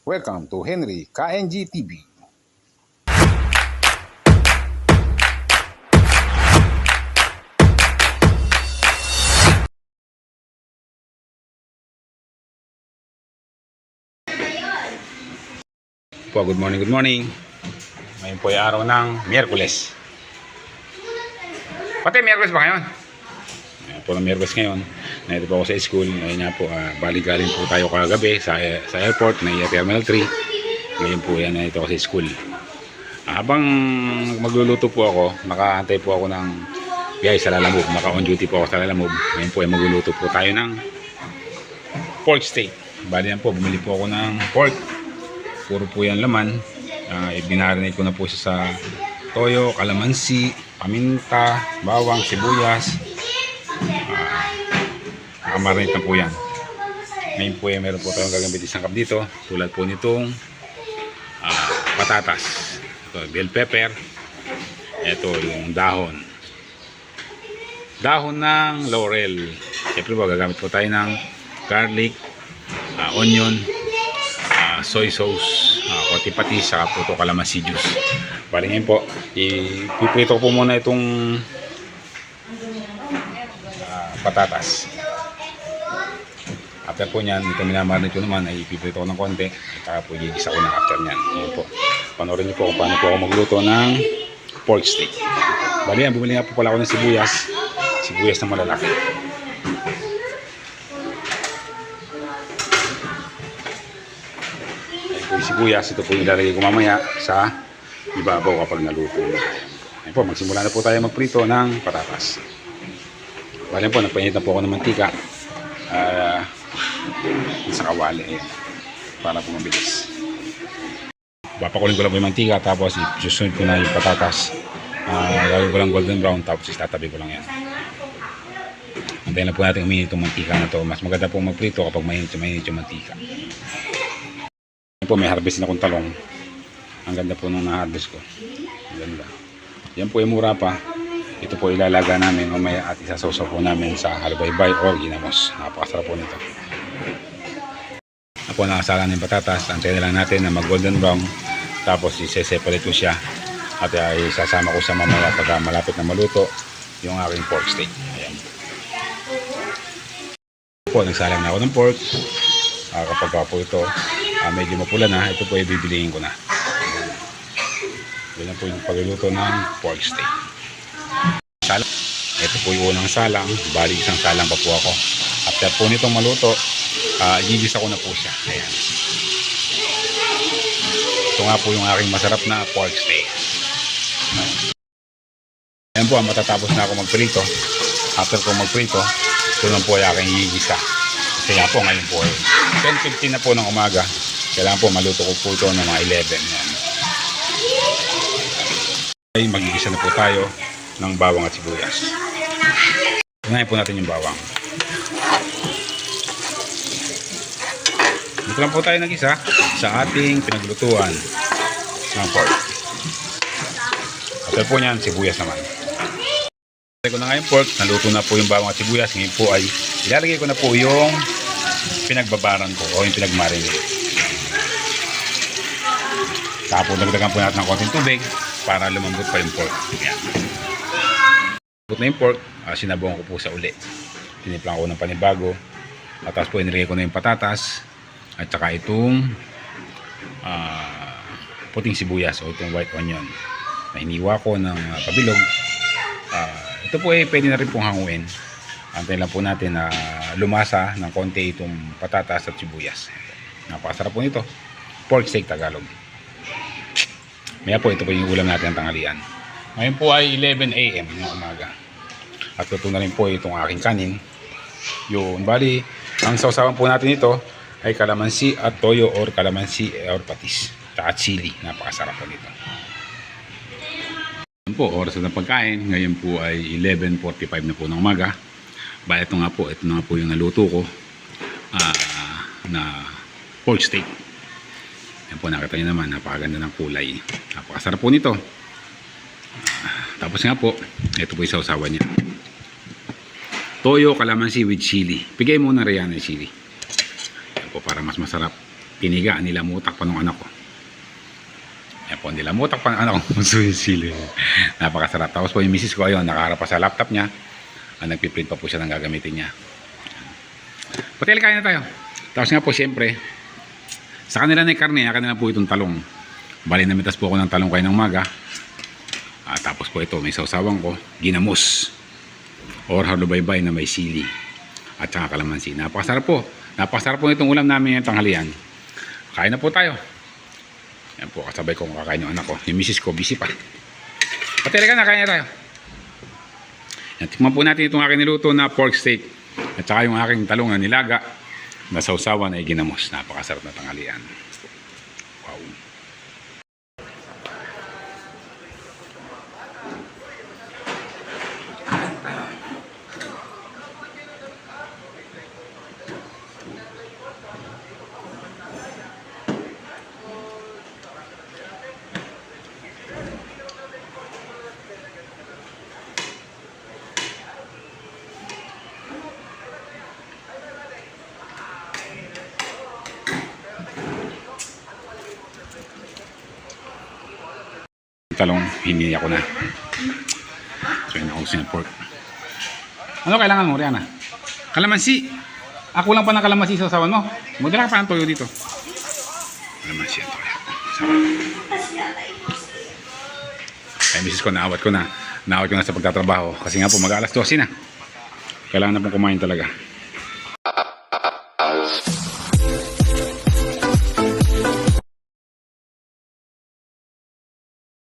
Welcome to Henry KNG TV. Po, good morning, good morning. Ngayon po ay araw ng Miyerkules. Pati Miyerkules ba ngayon? Po ng Miyerkules ngayon. Nandito po ako sa school. Ngayon nga po, ah, bali galing po tayo kagabi sa, sa airport na Terminal 3. Ngayon po yan, nandito ako sa school. Habang magluluto po ako, nakaantay po ako ng biyay sa Lalamove. Naka-on duty po ako sa Lalamove. Ngayon po ay magluluto po tayo ng pork steak. Bali yan po, bumili po ako ng pork. Puro po yan laman. Uh, ibinarinate ko na po siya sa toyo, kalamansi, paminta, bawang, sibuyas. Uh, nakamarinate na po yan. Ngayon po ay meron po tayong gagamit isang cup dito. Tulad po nitong ah, patatas. Ito, bell pepper. Ito yung dahon. Dahon ng laurel. Siyempre po gagamit po tayo ng garlic, ah, onion, ah, soy sauce, uh, konti patis, saka po ito kalamansi juice. Bali ngayon po, ipiprito ko po muna itong ah, patatas. After po niyan, ito minamarinate ko naman ay ipiprito ko ng konti. At saka po gigisa ko na after niyan. Ngayon po, panoorin niyo po kung paano po ako magluto ng pork steak. Bali yan, bumili nga po pala ako ng sibuyas. Sibuyas na malalaki. Ayan po yung sibuyas. Ito po yung ilalagay ko mamaya sa ibabaw kapag naluto na. Ayan po, magsimula na po tayo magprito ng patatas. Bali po, nagpainit na po ako ng mantika. Ah, sa kawali. Ayan. Para po mabilis. Papakulin ko lang po yung mantika tapos isusunod ko na yung patatas. Uh, gagawin ko lang golden brown tapos istatabi ko lang yan. Antayin lang po natin uminit yung mantika na to. Mas maganda po magprito kapag mainit yung mainit yung mantika. Yan po may harvest na kong talong. Ang ganda po nung na-harvest ko. Ang ganda. Yan po yung mura pa. Ito po ilalaga namin mamaya at isasawsaw po namin sa halbaybay or ginamos. Napakasarap po nito. Ako nakasala ng patatas. Antayin lang natin na mag golden brown. Tapos ise-separate ko siya. At uh, isasama ko sa mamaya pagka malapit na maluto yung aking pork steak. Ayan. Po, nagsalang na ako ng pork. Uh, kapag ka po ito uh, medyo mapula na, ito po ibibilihin ko na. Yan po yung pagluluto ng pork steak. Salang. Ito po yung unang salang. Bali isang salang pa po ako. After po nitong maluto, uh, gigisa ko na po siya. Ayan. Ito nga po yung aking masarap na pork steak. Ayan po, matatapos na ako magprito. After ko magprito, ito lang po ay aking gigisa. Nga po, ngayon po ay 10.15 na po ng umaga. Kailangan po maluto ko po ito ng mga 11. Yan. Ay, magigisa na po tayo ng bawang at sibuyas. Unahin po natin yung bawang. Dito lang po tayo nag-isa sa ating pinaglutuan ng pork. After po niyan, sibuyas naman. Ilalagay ko na nga yung pork, naluto na po yung bawang at sibuyas. Ngayon po ay ilalagay ko na po yung pinagbabaran ko o yung pinagmarinate. Tapos nagdagan po natin ng konting tubig para lumambot pa yung pork. Yan. Lumambot na yung pork, uh, sinabuhan ko po sa uli. Tinimplang ko ng panibago. At tapos po inilagay ko na yung patatas at saka itong ah, puting sibuyas o itong white onion na hiniwa ko ng ah, pabilog. Ah, ito po ay pwede na rin pong hanguin. Antayin lang po natin na lumasa ng konti itong patatas at sibuyas. Napakasarap po nito. Pork steak Tagalog. Maya po ito po yung ulam natin ng tanghalian. Ngayon po ay 11 a.m. ng umaga. At luto na rin po itong aking kanin. Yun, bali, ang sausawan po natin ito ay kalamansi at toyo or kalamansi or patis. Tsaka chili. Napakasarap po nito. Ngayon po, oras na pagkain. Ngayon po ay 11.45 na po ng umaga. Ba, ito nga po, ito na po yung naluto ko ah, na pork steak. Yan po, nakita nyo naman, napakaganda ng kulay. Napakasarap po nito. Ah, tapos nga po, ito po yung sausawan niya. Toyo, kalamansi with chili. Bigay muna Rihanna chili. Yan po, para mas masarap. piniga, nilamutak pa nung anak ko. Yan po, nilamutak pa ng anak ko. Sili. Napakasarap. Tapos po yung misis ko, ayun, nakaharap pa sa laptop niya. Ah, nagpiprint pa po siya ng gagamitin niya. Hotel, kain na tayo. Tapos nga po, siyempre, sa kanila na yung karne, sa kanila po itong talong. Bali, namitas po ako ng talong kayo ng maga. Ah, tapos po ito, may sausawan ko, ginamos. Or halubaybay na may sili. At saka kalamansi. Napakasarap po. Napakasarap po itong ulam namin ng tanghalian. Kain na po tayo. Yan po, kasabay ko kakain yung anak ko. Yung misis ko, busy pa. Patera ka na, kain na tayo. Yan, tikman po natin itong aking niluto na pork steak. At saka yung aking talong na nilaga na sausawan ay ginamos. Napakasarap na tanghalian. Wow. Talong, hinili ako na. So, yun ako sa pork. Ano kailangan mo, Rihanna? Kalamansi. Ako lang pa ng kalamansi sa sawan mo. Magdala ka pa ng toyo dito. Kalamansi ang toyo. Ay, misis ko, naawat ko na. Naawat ko na sa pagtatrabaho. Kasi nga po, mag-alas 12 na. Kailangan na pong kumain talaga.